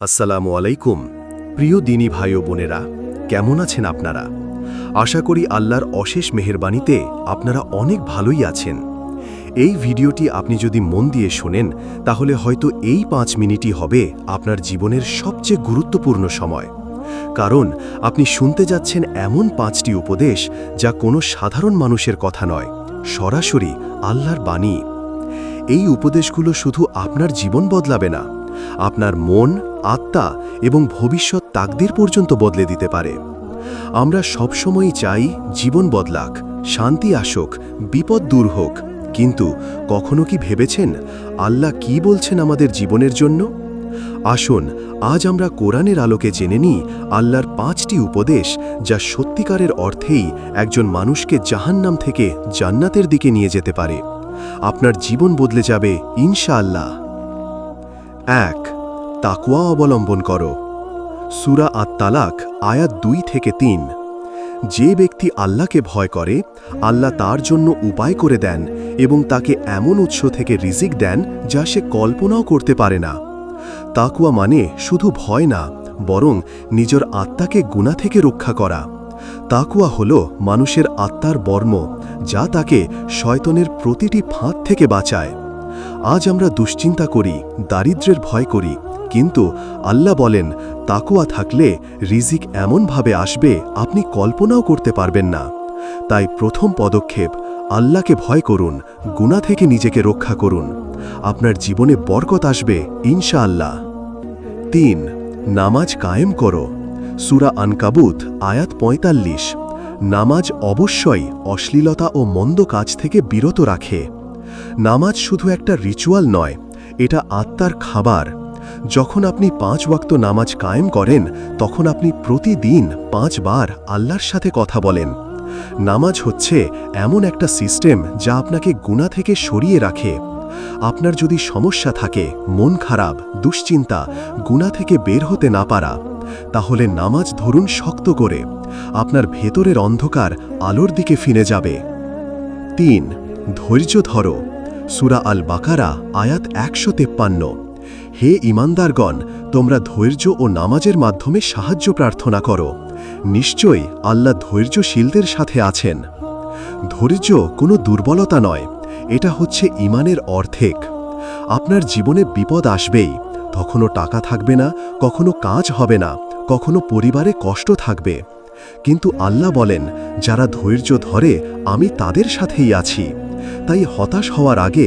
আসসালামু আলাইকুম। প্রিয় দিনী ভাই ও বোনেরা, কেমন আছেন আপনারা? আশা করি আল্লাহর অশেষ মেহেরবানিতে আপনারা অনেক ভালোই আছেন। এই ভিডিওটি আপনি যদি মন দিয়ে শোনেন, তাহলে হয়তো এই পাঁচ মিনিটই হবে আপনার জীবনের সবচেয়ে গুরুত্বপূর্ণ সময়। কারণ আপনি শুনতে যাচ্ছেন এমন পাঁচটি উপদেশ যা কোনো সাধারণ মানুষের কথা নয়, সরাসরি আল্লাহর বাণী। এই উপদেশগুলো শুধু আপনার জীবন বদলাবে না আপনার মন, আত্মা এবং ভবিষ্যৎ তাকদির পর্যন্ত বদলে দিতে পারে। আমরা সবসময়ই চাই জীবন বদলাক, শান্তি আসুক, বিপদ দূর হোক। কিন্তু কখনো কি ভেবেছেন আল্লাহ কি বলছেন আমাদের জীবনের জন্য? আসুন, আজ আমরা কোরআনের আলোকে জেনে নিই আল্লাহর পাঁচটি উপদেশ যা সত্যিকারের অর্থেই একজন মানুষকে জাহান্নাম থেকে জান্নাতের দিকে নিয়ে যেতে পারে। আপনার জীবন বদলে যাবে ইনশাআল্লাহ। এক তাকুয়া অবলম্বন করো। সুরা আত তালাক আয়াত দুই থেকে তিন। যে ব্যক্তি আল্লাহকে ভয় করে, আল্লাহ তার জন্য উপায় করে দেন এবং তাকে এমন উৎস থেকে রিজিক দেন যা সে কল্পনাও করতে পারে না। তাকুয়া মানে শুধু ভয় না, বরং নিজের আত্মাকে গুণা থেকে রক্ষা করা। তাকুয়া হল মানুষের আত্মার বর্ম, যা তাকে শয়তনের প্রতিটি ফাঁদ থেকে বাঁচায়। আজ আমরা দুশ্চিন্তা করি, দারিদ্র্যের ভয় করি, কিন্তু আল্লাহ বলেন তাকুয়া থাকলে রিজিক এমনভাবে আসবে, আপনি কল্পনাও করতে পারবেন না। তাই প্রথম পদক্ষেপ, আল্লাহকে ভয় করুন গুণা থেকে নিজেকে রক্ষা করুন। আপনার জীবনে বরকত আসবে, ইনশাআল্লাহ। তিন, নামাজ কায়েম করো। সুরা আনকাবুত, আয়াত পঁয়তাল্লিশ। নামাজ অবশ্যই অশ্লীলতা ও মন্দ কাজ থেকে বিরত রাখে। নামাজ শুধু একটা রিচুয়াল নয়, এটা আত্মার খাবার। যখন আপনি পাঁচ ওয়াক্ত নামাজ কায়েম করেন, তখন আপনি প্রতিদিন পাঁচবার আল্লাহর সাথে কথা বলেন। নামাজ হচ্ছে এমন একটা সিস্টেম যা আপনাকে গুণা থেকে সরিয়ে রাখে। আপনার যদি সমস্যা থাকে, মন খারাপ, দুশ্চিন্তা গুণা থেকে বের হতে না পারা, তাহলে নামাজ ধরুন শক্ত করে। আপনার ভেতরের অন্ধকার আলোর দিকে ফিরে যাবে। তিন, ধৈর্য ধরো। সুরা আল বাকারা আয়াত একশো তেপ্পান্ন। হে ইমানদারগণ তোমরা ধৈর্য ও নামাজের মাধ্যমে সাহায্য প্রার্থনা করো। নিশ্চয়ই আল্লাহ ধৈর্যশীলদের সাথে আছেন। ধৈর্য কোনো দুর্বলতা নয়, এটা হচ্ছে ইমানের অর্ধেক। আপনার জীবনে বিপদ আসবেই কখনো টাকা থাকবে না কখনো কাজ হবে না কখনো পরিবারে কষ্ট থাকবে। কিন্তু আল্লাহ বলেন, যারা ধৈর্য ধরে, আমি তাদের সাথেই আছি। তাই হতাশ হওয়ার আগে